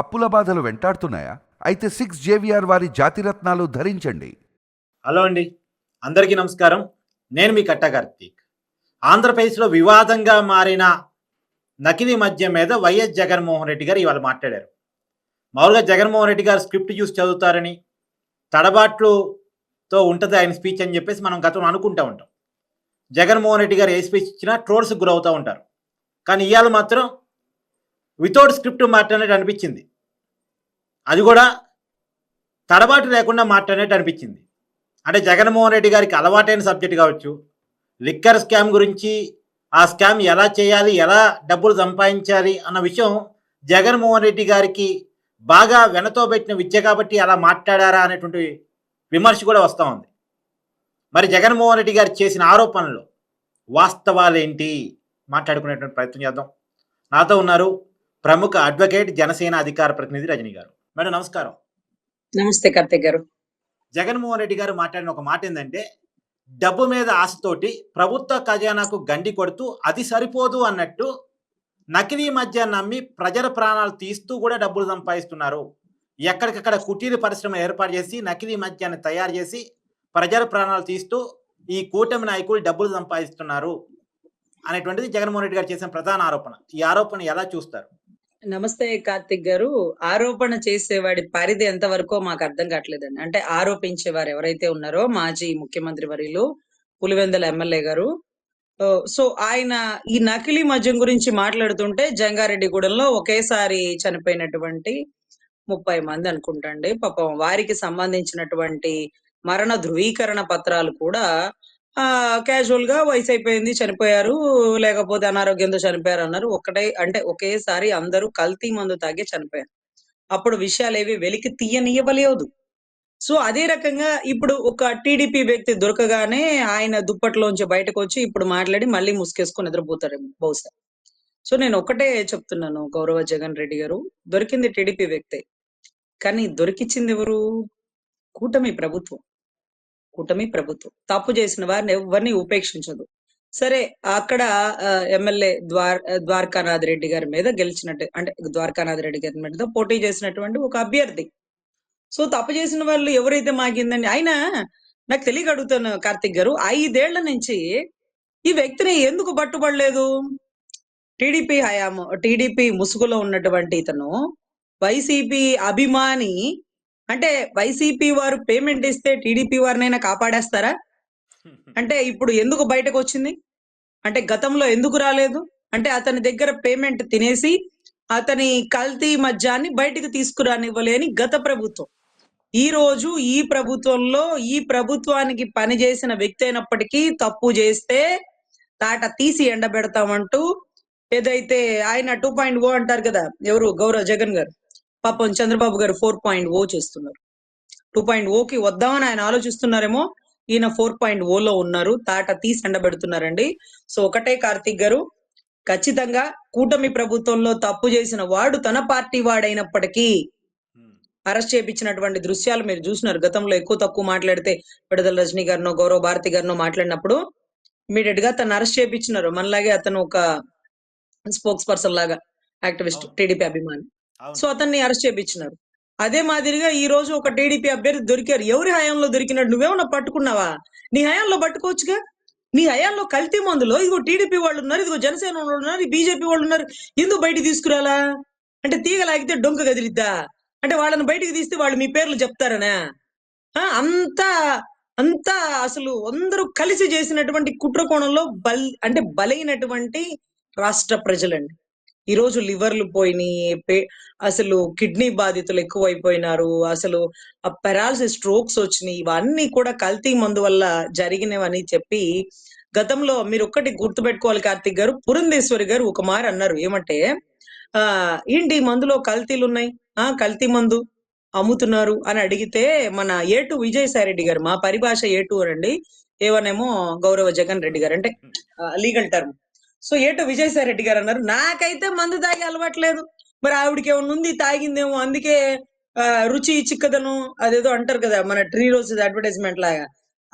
అప్పుల బాధలు వెంటాడుతున్నాయా? అయితే సిక్స్ జేవిఆర్ వారి జాతిరత్నాలు ధరించండి. హలో అండి. అందరికీ నమస్కారం. నేను మీ కట్ట కార్తీక్. ఆంధ్రప్రదేశ్లో వివాదంగా మారిన నకిలీ మద్యం మీద వైఎస్ జగన్మోహన్ రెడ్డి గారు ఇవాళ మాట్లాడారు. మామూలుగా జగన్మోహన్ రెడ్డి గారు స్క్రిప్ట్ చూసి చదువుతారని తడబాట్లుతో ఉంటుంది ఆయన స్పీచ్ అని చెప్పేసి మనం గతంలో అనుకుంటూ ఉంటాం. జగన్మోహన్ రెడ్డి గారు ఏ స్పీచ్ ఇచ్చినా ట్రోల్స్కి గురవుతూ ఉంటారు. కానీ ఇవాళ మాత్రం వితౌట్ స్క్రిప్ట్ మాట్లాడినట్టు అనిపించింది. అది కూడా తడబాటు లేకుండా మాట్లాడినట్టు అనిపించింది. అంటే జగన్మోహన్ రెడ్డి గారికి అలవాటైన సబ్జెక్ట్ కావచ్చు లిక్కర్ స్కామ్ గురించి ఆ స్కామ్ ఎలా చేయాలి ఎలా డబ్బులు సంపాదించాలి అన్న విషయం జగన్మోహన్ రెడ్డి గారికి బాగా వెనతో పెట్టిన విద్య కాబట్టి అలా మాట్లాడారా అనేటువంటి విమర్శ కూడా వస్తూ ఉంది. మరి జగన్మోహన్ రెడ్డి గారు చేసిన ఆరోపణలు వాస్తవాలేంటి? మాట్లాడుకునేటువంటి ప్రయత్నం చేద్దాం. నాతో ఉన్నారు ప్రముఖ అడ్వకేట్ జనసేన అధికార ప్రతినిధి రజనీ గారు. మేడం నమస్కారం. నమస్తే కార్తిక్ గారు. జగన్మోహన్ రెడ్డి గారు మాట్లాడిన ఒక మాట ఏంటంటే డబ్బు మీద ఆశతోటి ప్రభుత్వ ఖజానాకు గండి కొడుతూ అది సరిపోదు అన్నట్టు నకిలీ మద్యాన్ని నమ్మి ప్రజల ప్రాణాలు తీస్తూ కూడా డబ్బులు సంపాదిస్తున్నారు. ఎక్కడికక్కడ కుటీర పరిశ్రమ ఏర్పాటు చేసి నకిలీ మద్యాన్ని తయారు చేసి ప్రజల ప్రాణాలు తీస్తూ ఈ కూటమి నాయకులు డబ్బులు సంపాదిస్తున్నారు అనేటువంటిది జగన్మోహన్ రెడ్డి గారు చేసిన ప్రధాన ఆరోపణ. ఈ ఆరోపణ ఎలా చూస్తారు? నమస్తే కార్తిక్ గారు. ఆరోపణ చేసేవాడి పరిధి ఎంతవరకు మాకు అర్థం కావట్లేదండి. అంటే ఆరోపించేవారు ఎవరైతే ఉన్నారో మాజీ ముఖ్యమంత్రి వర్యులు పులివెందుల ఎమ్మెల్యే గారు. సో ఆయన ఈ నకిలీ మద్యం గురించి మాట్లాడుతుంటే జంగారెడ్డిగూడెంలో ఒకేసారి చనిపోయినటువంటి ముప్పై మంది అనుకుంటండి పాపం వారికి సంబంధించినటువంటి మరణ ధృవీకరణ పత్రాలు కూడా క్యాజువల్గా వయసు అయిపోయింది చనిపోయారు లేకపోతే అనారోగ్యంతో చనిపోయారు అన్నారు. ఒకటే అంటే ఒకేసారి అందరూ కల్తీ మందు తాగే చనిపోయారు. అప్పుడు విషయాలు ఏవి వెలికి తీయనివ్వలేదు సో అదే రకంగా ఇప్పుడు ఒక టీడీపీ వ్యక్తి దొరకగానే ఆయన దుప్పట్లోంచి బయటకు వచ్చి ఇప్పుడు మాట్లాడి మళ్ళీ ముసుకేసుకొని నిద్రపోతారేమో బహుశా. సో నేను ఒకటే చెప్తున్నాను గౌరవ జగన్ రెడ్డి గారు. దొరికింది టీడీపీ వ్యక్తే. కానీ దొరికిచ్చింది ఎవరు? కూటమి ప్రభుత్వం. కూటమి ప్రభుత్వం. తప్పు చేసిన వారిని ఎవరిని ఉపేక్షించదు. సరే అక్కడ ఎమ్మెల్యే ద్వార్ ద్వారకానాథ్ రెడ్డి గారి మీద గెలిచినట్టు అంటే ద్వారకానాథ్ రెడ్డి గారి మీద పోటీ చేసినటువంటి ఒక అభ్యర్థి. సో తప్పు చేసిన వాళ్ళు ఎవరైతే మాకిందండి ఆయన నాకు తెలియక అడుగుతాను కార్తిక్ గారు ఐదేళ్ళ నుంచి ఈ వ్యక్తిని ఎందుకు పట్టుబడలేదు? టీడీపీ హయాము టీడీపీ ముసుగులో ఉన్నటువంటి ఇతను వైసీపీ అభిమాని అంటే వైసీపీ వారు పేమెంట్ ఇస్తే టీడీపీ వారినైనా కాపాడేస్తారా? అంటే ఇప్పుడు ఎందుకు బయటకు వచ్చింది? అంటే గతంలో ఎందుకు రాలేదు? అంటే అతని దగ్గర పేమెంట్ తినేసి అతని కల్తీ మద్యాన్ని బయటకు తీసుకురానివ్వలేని గత ప్రభుత్వం. ఈ రోజు ఈ ప్రభుత్వంలో ఈ ప్రభుత్వానికి పనిచేసిన వ్యక్తి అయినప్పటికీ తప్పు చేస్తే తాట తీసి ఎండబెడతామంటూ ఏదైతే ఆయన టూ పాయింట్ ఓ అంటారు కదా ఎవరు? గౌరవ్ జగన్ గారు. పాపం చంద్రబాబు గారు ఫోర్ పాయింట్ ఓ చేస్తున్నారు. టూ పాయింట్ ఓకి వద్దామని ఆయన ఆలోచిస్తున్నారేమో ఈయన ఫోర్ పాయింట్ ఓలో ఉన్నారు తాట తీసి ఎండబెడుతున్నారండి. సో ఒకటే కార్తీక్ గారు ఖచ్చితంగా కూటమి ప్రభుత్వంలో తప్పు చేసిన వాడు తన పార్టీ వాడైనప్పటికీ అరెస్ట్ చేయించినటువంటి దృశ్యాలు మీరు చూసినారు. గతంలో ఎక్కువ తక్కువ మాట్లాడితే విడుదల రజనీ గారినో గౌరవ భారతి గారినో మాట్లాడినప్పుడు ఇమీడియట్గా తను అరెస్ట్ చేయించినారు మనలాగే అతను ఒక స్పోక్స్ పర్సన్ లాగా యాక్టివిస్ట్. టీడీపీ అభిమాని. సో అతన్ని అరెస్ట్ చేయించినారు అదే మాదిరిగా ఈ రోజు ఒక టీడీపీ అభ్యర్థి దొరికారు. ఎవరి హయాంలో దొరికినట్టు నువ్వేమన్నా పట్టుకున్నావా? నీ హయాంలో పట్టుకోవచ్చుగా? నీ హయాంలో కల్తీ మందులో ఇదిగో టీడీపీ వాళ్ళు ఉన్నారు ఇదిగో జనసేన వాళ్ళు ఉన్నారు బీజేపీ వాళ్ళు ఉన్నారు ఎందుకు బయటికి తీసుకురాలా? అంటే తీగ లాగితే డొంక కదిలిద్దా? అంటే వాళ్ళని బయటికి తీస్తే వాళ్ళు మీ పేర్లు చెప్తారనా? ఆ, అంతా అంతా అసలు అందరూ కలిసి చేసినటువంటి కుట్ర కోణంలో బల్ అంటే బలైనటువంటి రాష్ట్ర ప్రజలండి. ఈ రోజు లివర్లు పోయినాయి పే- అసలు కిడ్నీ బాధితులు ఎక్కువైపోయినారు అసలు పెరాలసిస్ స్ట్రోక్స్ వచ్చినాయి ఇవన్నీ కూడా కల్తీ మందు వల్ల జరిగినవని చెప్పి గతంలో మీరు ఒక్కటి గుర్తుపెట్టుకోవాలి కార్తిక్ గారు పురంధేశ్వరి గారు ఒక మారు అన్నారు. ఏమంటే ఆ ఏంటి మందులో కల్తీలు ఉన్నాయి? ఆ కల్తీ మందు అమ్ముతున్నారు అని అడిగితే మన ఏటు విజయసాయి రెడ్డి గారు మా పరిభాష ఏటు అండి ఏవనేమో గౌరవ జగన్ రెడ్డి గారు అంటే లీగల్ టర్మ్. సో ఏటో విజయసాయి రెడ్డి గారు అన్నారు నాకైతే మందు తాగి అలవాట్లేదు మరి ఆవిడకి ఏమన్నా ఉంది? తాగిందేమో. అందుకే ఆ, రుచి చిక్కదను అదేదో అంటారు కదా మన ట్రీ రోజ్ అడ్వర్టైజ్మెంట్ లాగా.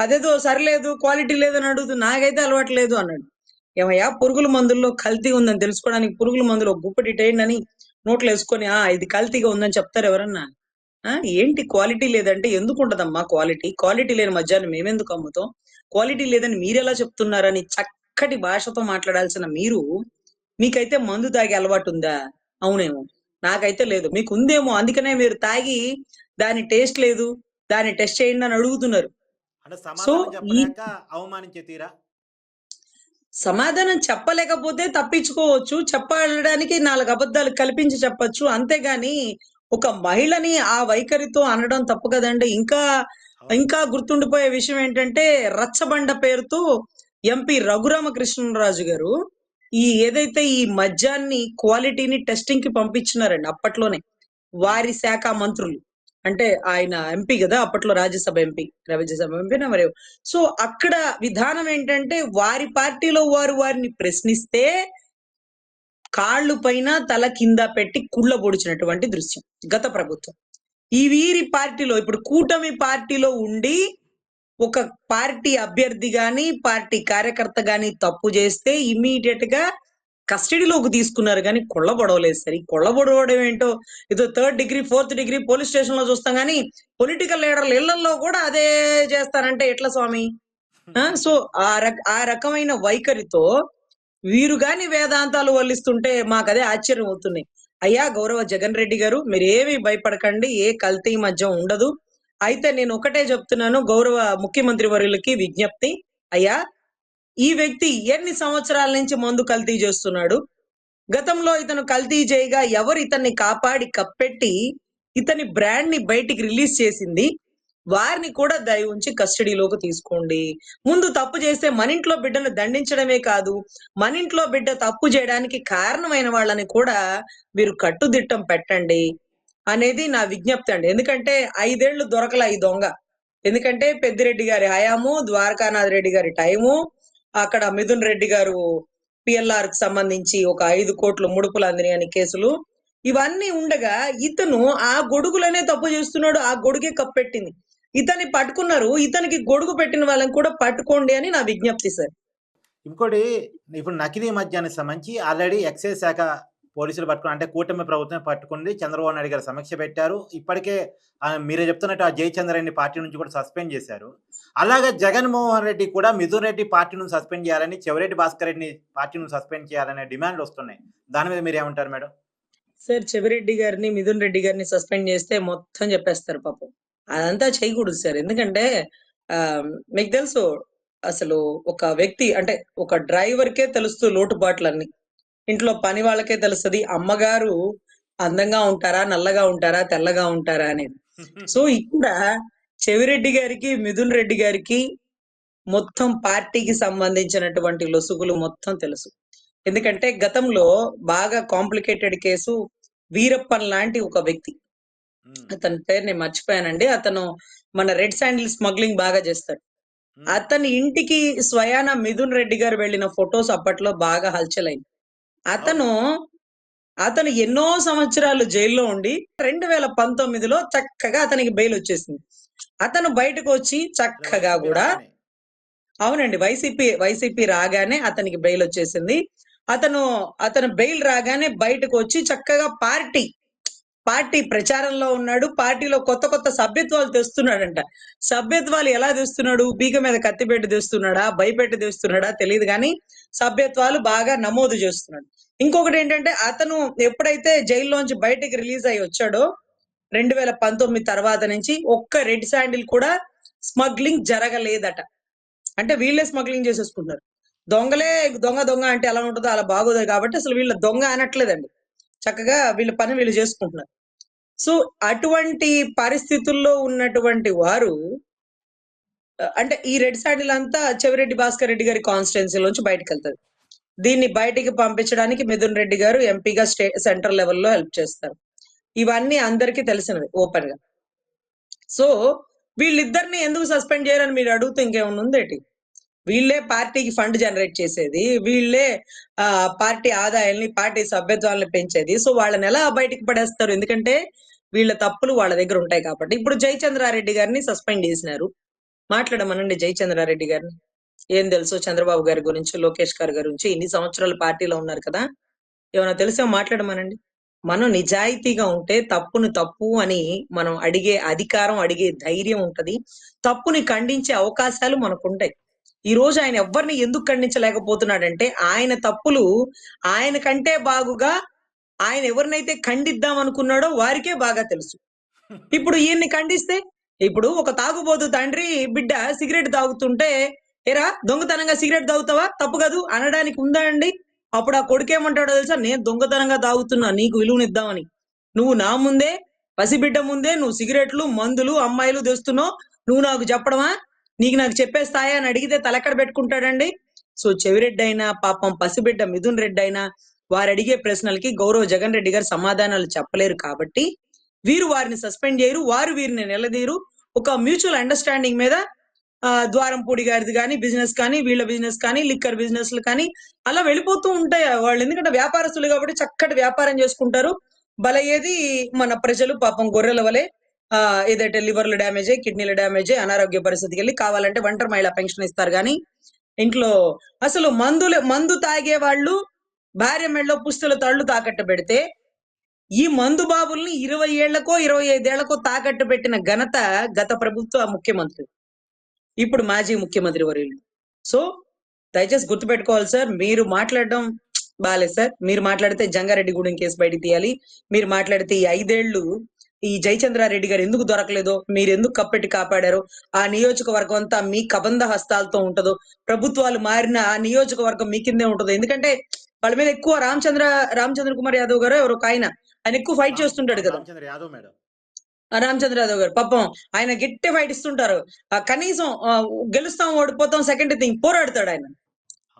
అదేదో సరిలేదు క్వాలిటీ లేదని అడుగుతూ నాకైతే అలవాట్లేదు అన్నాడు. ఏమయ్యా పురుగుల మందుల్లో కల్తీ ఉందని తెలుసుకోవడానికి పురుగుల మందులో గుప్పటి అని నోట్లో వేసుకొని ఆ ఇది కల్తీగా ఉందని చెప్తారు ఎవరన్నా? ఆ ఏంటి క్వాలిటీ లేదంటే ఎందుకు ఉంటదమ్మా క్వాలిటీ? క్వాలిటీ లేని మధ్యాహ్నం మేమెందుకు అమ్ముతాం? క్వాలిటీ లేదని మీరెలా చెప్తున్నారని చక్కటి భాషతో మాట్లాడాల్సిన మీరు మీకైతే మందు తాగే అలవాటు ఉందా? అవునేమో. నాకైతే లేదు. మీకు ఉందేమో అందుకనే మీరు తాగి దాని టేస్ట్ లేదు దాన్ని టెస్ట్ చేయండి అని అడుగుతున్నారు. సో అవమానించే తీరా? సమాధానం చెప్పలేకపోతే తప్పించుకోవచ్చు చెప్పడానికి నాలుగు అబద్ధాలు కల్పించి చెప్పొచ్చు. అంతేగాని ఒక మహిళని ఆ వైఖరితో అనడం తప్పు కదండి. ఇంకా ఇంకా గుర్తుండిపోయే విషయం ఏంటంటే రచ్చబండ పేరుతో ఎంపీ రఘురామకృష్ణరాజు గారు ఈ ఏదైతే ఈ మద్యాన్ని క్వాలిటీని టెస్టింగ్కి పంపించినారండి అప్పట్లోనే వారి శాఖ మంత్రులు. అంటే ఆయన ఎంపీ కదా అప్పట్లో రాజ్యసభ ఎంపీ. రాజ్యసభ ఎంపీ మరి? సో అక్కడ విధానం ఏంటంటే వారి పార్టీలో వారు వారిని ప్రశ్నిస్తే కాళ్ళు పైన తల కింద పెట్టి కుళ్ళ పొడిచినటువంటి దృశ్యం గత ప్రభుత్వం. ఈ వీరి పార్టీలో ఇప్పుడు కూటమి పార్టీలో ఉండి ఒక పార్టీ అభ్యర్థి గాని పార్టీ కార్యకర్త గాని తప్పు చేస్తే ఇమ్మీడియట్గా కస్టడీలోకి తీసుకున్నారు కానీ కొల్లబొడవలేదు సార్. ఈ కొల్లబొడవడం ఏంటో ఏదో third degree fourth degree police స్టేషన్లో చూస్తాం కానీ పొలిటికల్ లీడర్ల ఇళ్ళలో కూడా అదే చేస్తారంటే ఎట్లా స్వామి? ఆ, సో ఆ రక ఆ రకమైన వైఖరితో వీరు గాని వేదాంతాలు వల్లిస్తుంటే మాకు అదే ఆశ్చర్యం అవుతున్నాయి అయ్యా గౌరవ జగన్ రెడ్డి గారు మీరు ఏమీ భయపడకండి ఏ కల్తీ మధ్య ఉండదు. అయితే నేను ఒకటే చెప్తున్నాను గౌరవ ముఖ్యమంత్రి వర్యులకి విజ్ఞప్తి. అయ్యా ఈ వ్యక్తి ఎన్ని సంవత్సరాల నుంచి మందు కల్తీ చేస్తున్నాడు? గతంలో ఇతను కల్తీ చేయగా ఎవరు ఇతన్ని కాపాడి కప్పెట్టి ఇతని బ్రాండ్ని బయటికి రిలీజ్ చేసింది? వారిని కూడా దయ ఉంచి కస్టడీలోకి తీసుకోండి. ముందు తప్పు చేస్తే మన ఇంట్లో బిడ్డను దండించడమే కాదు మన ఇంట్లో బిడ్డ తప్పు చేయడానికి కారణమైన వాళ్ళని కూడా మీరు కట్టుదిట్టం పెట్టండి. అనేది నా విజ్ఞప్తి అండి. ఎందుకంటే ఐదేళ్ళు దొరకల ఈ దొంగ. ఎందుకంటే పెద్దిరెడ్డి గారి హయాము ద్వారకానాథ్ రెడ్డి గారి టైము అక్కడ మిథున్ రెడ్డి గారు పిఎల్ఆర్కి సంబంధించి ఒక ఐదు కోట్లు ముడుపులు అందిని అని కేసులు. ఇవన్నీ ఉండగా ఇతను ఆ గొడుగులనే తప్పు చేస్తున్నాడు ఆ గొడుగే కప్పెట్టింది ఇతన్ని పట్టుకున్నారు ఇతనికి గొడుగు పెట్టిన వాళ్ళని కూడా పట్టుకోండి అని నా విజ్ఞప్తి సార్. ఇంకోటి ఇప్పుడు నకిలీ మద్యానికి సంబంధించి ఆల్రెడీ ఎక్సైజ్ శాఖ పోలీసులు పట్టుకుని అంటే కూటమి ప్రభుత్వం పట్టుకుంది. చంద్రబాబు నాయుడు గారు సమీక్ష పెట్టారు. ఇప్పటికే ఆ మీరే చెప్తున్నట్టు ఆ జయచంద్ర రెడ్డి పార్టీ నుంచి కూడా సస్పెండ్ చేశారు. అలాగే జగన్మోహన్ రెడ్డి కూడా మిథున్ రెడ్డి పార్టీ నుంచి సస్పెండ్ చేయాలని చెవిరెడ్డి భాస్కర్ రెడ్డిని పార్టీ నుంచి సస్పెండ్ చేయాలనే డిమాండ్లు వస్తున్నాయి. దాని మీద మీరు ఏమంటారు మేడం? సార్ చెవిరెడ్డి గారిని మిథున్ రెడ్డి గారిని సస్పెండ్ చేస్తే మొత్తం చెప్పేస్తారు పాపం. అదంతా చేయకూడదు సార్. ఎందుకంటే మీకు తెలుసు అసలు ఒక వ్యక్తి అంటే ఒక డ్రైవర్ కే తెలుస్తూ లోటుపాట్లన్నీ. ఇంట్లో పని వాళ్ళకే తెలుస్తుంది. అమ్మగారు అందంగా ఉంటారా నల్లగా ఉంటారా తెల్లగా ఉంటారా అనేది. సో ఇక్కడ చెవిరెడ్డి గారికి మిథున్ రెడ్డి గారికి మొత్తం పార్టీకి సంబంధించినటువంటి లొసుగులు మొత్తం తెలుసు. ఎందుకంటే గతంలో బాగా కాంప్లికేటెడ్ కేసు వీరప్పన్ లాంటి ఒక వ్యక్తి. అతని పేరు నేను మర్చిపోయానండి. అతను మన రెడ్ శాండిల్ స్మగ్లింగ్ బాగా చేస్తాడు. అతని ఇంటికి స్వయాన మిథున్ రెడ్డి గారు వెళ్ళిన ఫొటోస్ అప్పట్లో బాగా హల్చల్ అయింది. అతను అతను ఎన్నో సంవత్సరాలు జైల్లో ఉండి రెండు వేల పంతొమ్మిదిలో చక్కగా అతనికి బెయిల్ వచ్చేసింది అతను బయటకు వచ్చి చక్కగా కూడా. అవునండి వైసీపీ వైసీపీ రాగానే అతనికి బెయిల్ వచ్చేసింది అతను అతను బెయిల్ రాగానే బయటకు వచ్చి చక్కగా పార్టీ పార్టీ ప్రచారంలో ఉన్నాడు పార్టీలో కొత్త కొత్త సభ్యత్వాలు తెస్తున్నాడంట. సభ్యత్వాలు ఎలా తెస్తున్నాడు? బీగ మీద కత్తిపెట్టి తెస్తున్నాడా? భయపెట్టి తెస్తున్నాడా? తెలియదు కానీ సభ్యత్వాలు బాగా నమోదు చేస్తున్నాడు. ఇంకొకటి ఏంటంటే అతను ఎప్పుడైతే జైల్లోంచి బయటికి రిలీజ్ అయి వచ్చాడో రెండు వేల పంతొమ్మిది తర్వాత నుంచి ఒక్క రెడ్ శాండిల్ కూడా స్మగ్లింగ్ జరగలేదట. అంటే వీళ్ళే స్మగ్లింగ్ చేసేసుకుంటున్నారు. దొంగలే దొంగ దొంగ అంటే ఎలా ఉంటుందో అలా బాగోదు కాబట్టి అసలు వీళ్ళ దొంగ అనట్లేదండి. చక్కగా వీళ్ళ పని వీళ్ళు చేసుకుంటున్నారు. సో అటువంటి పరిస్థితుల్లో ఉన్నటువంటి వారు అంటే ఈ రెడ్ శాండిల్ చెవిరెడ్డి భాస్కర్ రెడ్డి గారి కాన్స్టిట్యున్సీలోంచి బయటకు వెళ్తారు దీన్ని బయటికి పంపించడానికి మిథున్ రెడ్డి గారు ఎంపీగా స్టే సెంట్రల్ లెవెల్లో హెల్ప్ చేస్తారు. ఇవన్నీ అందరికీ తెలిసినవి ఓపెన్గా సో వీళ్ళిద్దరిని ఎందుకు సస్పెండ్ చేయాలని మీరు అడుగుతూ ఇంకేమన్నా ఉందేటి? వీళ్ళే పార్టీకి ఫండ్ జనరేట్ చేసేది వీళ్ళే ఆ పార్టీ ఆదాయాల్ని పార్టీ సభ్యత్వాలను పెంచేది. సో వాళ్ళని ఎలా బయటికి పడేస్తారు? ఎందుకంటే వీళ్ళ తప్పులు వాళ్ళ దగ్గర ఉంటాయి కాబట్టి. ఇప్పుడు జయచంద్రారెడ్డి గారిని సస్పెండ్ చేసినారు. మాట్లాడమనండి జయచంద్రారెడ్డి గారిని. ఏం తెలుసు చంద్రబాబు గారి గురించి లోకేష్ గారి గురించి? ఇన్ని సంవత్సరాలు పార్టీలో ఉన్నారు కదా. ఏమైనా తెలిసే మాట్లాడమనండి? మనం నిజాయితీగా ఉంటే తప్పును తప్పు అని మనం అడిగే అధికారం అడిగే ధైర్యం ఉంటది. తప్పుని ఖండించే అవకాశాలు మనకుంటాయి ఈ రోజు ఆయన ఎవరిని ఎందుకు ఖండించలేకపోతున్నాడంటే ఆయన తప్పులు ఆయన కంటే బాగుగా ఆయన ఎవరినైతే ఖండిద్దాం అనుకున్నాడో వారికే బాగా తెలుసు. ఇప్పుడు ఈయన్ని ఖండిస్తే ఇప్పుడు ఒక తాగుబోతు తండ్రి బిడ్డ సిగరెట్ తాగుతుంటే ఏరా దొంగతనంగా సిగరెట్ తాగుతావా? తప్పు కాదు అనడానికి ఉందా అండి? అప్పుడు ఆ కొడుకేమంటాడో తెలుసా? నేను దొంగతనంగా తాగుతున్నా నీకు విలువనిద్దామని నువ్వు నా ముందే పసిబిడ్డ ముందే నువ్వు సిగరెట్లు మందులు అమ్మాయిలు తెస్తున్నావు నువ్వు నాకు చెప్పడమా? నీకు నాకు చెప్పేస్తాయా అని అడిగితే తలెక్కడ పెట్టుకుంటాడండి? సో చెవిరెడ్డి అయినా పాపం పసిబిడ్డ మిథున్ రెడ్డి అయినా వారు అడిగే ప్రశ్నలకి గౌరవ్ జగన్ రెడ్డి గారు సమాధానాలు చెప్పలేరు కాబట్టి వీరు వారిని సస్పెండ్ చేయరు వారు వీరిని నిలదీరు ఒక మ్యూచువల్ అండర్స్టాండింగ్ మీద ఆ, ద్వారంపూడి గారిది కానీ బిజినెస్ కానీ వీళ్ళ బిజినెస్ కానీ లిక్కర్ బిజినెస్లు కానీ అలా వెళ్ళిపోతూ ఉంటాయి. వాళ్ళు ఎందుకంటే వ్యాపారస్తులు కాబట్టి చక్కటి వ్యాపారం చేసుకుంటారు. బలయ్యేది మన ప్రజలు పాపం గొర్రెల వలె. ఏదైతే లివర్లు డ్యామేజ్ అయ్యి కిడ్నీలు డ్యామేజ్ అయ్యి అనారోగ్య పరిస్థితికి వెళ్ళి కావాలంటే ఒంటరి మహిళ పెన్షన్ ఇస్తారు కానీ ఇంట్లో అసలు మందులు మందు తాగే వాళ్ళు భార్య మెడలో పుస్తుల తళ్ళు తాకట్టు పెడితే ఈ మందు బాబుల్ని ఇరవై ఏళ్ళకో ఇరవై ఐదేళ్ళకో తాకట్టు పెట్టిన ఘనత గత ప్రభుత్వ ముఖ్యమంత్రి. ఇప్పుడు మాజీ ముఖ్యమంత్రి వర్యులు. సో దయచేసి గుర్తుపెట్టుకోవాలి సార్ మీరు మాట్లాడడం బాగాలేదు సార్. మీరు మాట్లాడితే జంగారెడ్డి గూడెం కేసు బయట తీయాలి. మీరు మాట్లాడితే ఈ ఐదేళ్ళు ఈ జయచంద్రారెడ్డి గారు ఎందుకు దొరకలేదో? మీరు ఎందుకు కప్పెట్టి కాపాడారో? ఆ నియోజకవర్గం అంతా మీ కబంధ హస్తాలతో ఉంటదో. ప్రభుత్వాలు మారిన ఆ నియోజకవర్గం మీ కిందే ఉంటదో. ఎందుకంటే వాళ్ళ మీద ఎక్కువ రామచంద్ర రామచంద్ర కుమార్ యాదవ్ గారు ఎవరు ఒక ఆయన. ఆయన ఎక్కువ ఫైట్ చేస్తుంటాడు కదా. రామచంద్ర యాదవ్ మేడం. రామచంద్ర యాదవ్ గారు పాపం ఆయన గట్టి ఫైట్ ఇస్తుంటారు. కనీసం గెలుస్తాం ఓడిపోతాం సెకండ్ థింగ్ పోరాడతాడు ఆయన.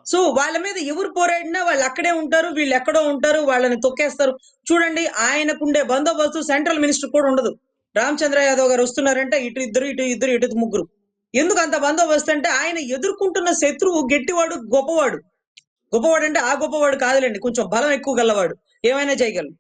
సో వాళ్ళ మీద ఎవరు పోరాడినా వాళ్ళు అక్కడే ఉంటారు వీళ్ళు ఎక్కడో ఉంటారు వాళ్ళని తొక్కేస్తారు. చూడండి ఆయనకుండే బందోబస్తు సెంట్రల్ మినిస్టర్ కూడా ఉండదు. రామచంద్ర యాదవ్ గారు వస్తున్నారంటే ఇటు ఇద్దరు ఇటు ఇద్దరు ఇటు ముగ్గురు. ఎందుకు అంత బందోబస్తు అంటే ఆయన ఎదుర్కొంటున్న శత్రువు గట్టివాడు గొప్పవాడు. గొప్పవాడు అంటే ఆ గొప్పవాడు కాదులేండి కొంచెం బలం ఎక్కువ గలవాడు. ఏమైనా చేయగలరు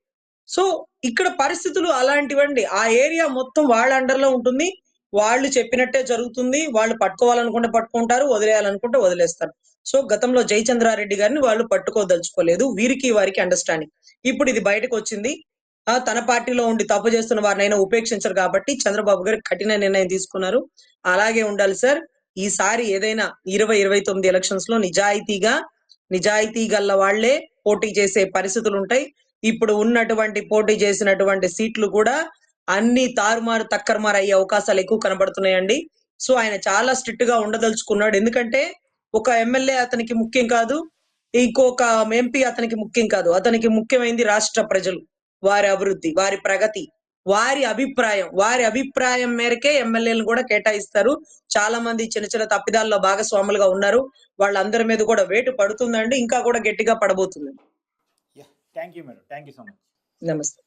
సో ఇక్కడ పరిస్థితులు అలాంటివండి. ఆ ఏరియా మొత్తం వాళ్ళ అండర్లో ఉంటుంది. వాళ్ళు చెప్పినట్టే జరుగుతుంది. వాళ్ళు పట్టుకోవాలనుకుంటే పట్టుకుంటారు వదిలేయాలనుకుంటే వదిలేస్తారు. సో గతంలో జయచంద్రారెడ్డి గారిని వాళ్ళు పట్టుకోదలుచుకోలేదు. వీరికి వారికి అండర్స్టాండింగ్ ఇప్పుడు ఇది బయటకు వచ్చింది. ఆ తన పార్టీలో ఉండి తప్పు చేస్తున్న వారినైనా ఉపేక్షించరు కాబట్టి చంద్రబాబు గారు కఠిన నిర్ణయం తీసుకున్నారు. అలాగే ఉండాలి సార్ ఈసారి ఏదైనా ఇరవై ఇరవై తొమ్మిది ఎలక్షన్స్లో నిజాయితీగా నిజాయితీ గల్ల వాళ్ళే పోటీ చేసే పరిస్థితులు ఉంటాయి. ఇప్పుడు ఉన్నటువంటి పోటీ చేసినటువంటి సీట్లు కూడా అన్ని తారుమారు తక్కరమారు అయ్యే అవకాశాలు ఎక్కువ కనబడుతున్నాయండి. సో ఆయన చాలా స్ట్రిక్ట్గా ఉండదలుచుకున్నాడు. ఎందుకంటే ఒక ఎమ్మెల్యే అతనికి ముఖ్యం కాదు ఇంకొక ఎంపీ అతనికి ముఖ్యం కాదు. అతనికి ముఖ్యమైనది రాష్ట్ర ప్రజలు వారి అభివృద్ధి వారి ప్రగతి వారి అభిప్రాయం. వారి అభిప్రాయం మేరకే ఎమ్మెల్యేలను కూడా కేటాయిస్తారు. చాలా మంది చిన్న చిన్న తప్పిదాల్లో భాగస్వాములుగా ఉన్నారు. వాళ్ళందరి మీద కూడా వేటు పడుతుందండి ఇంకా కూడా గట్టిగా పడబోతుంది. Thank you madam thank you so much నమస్తే.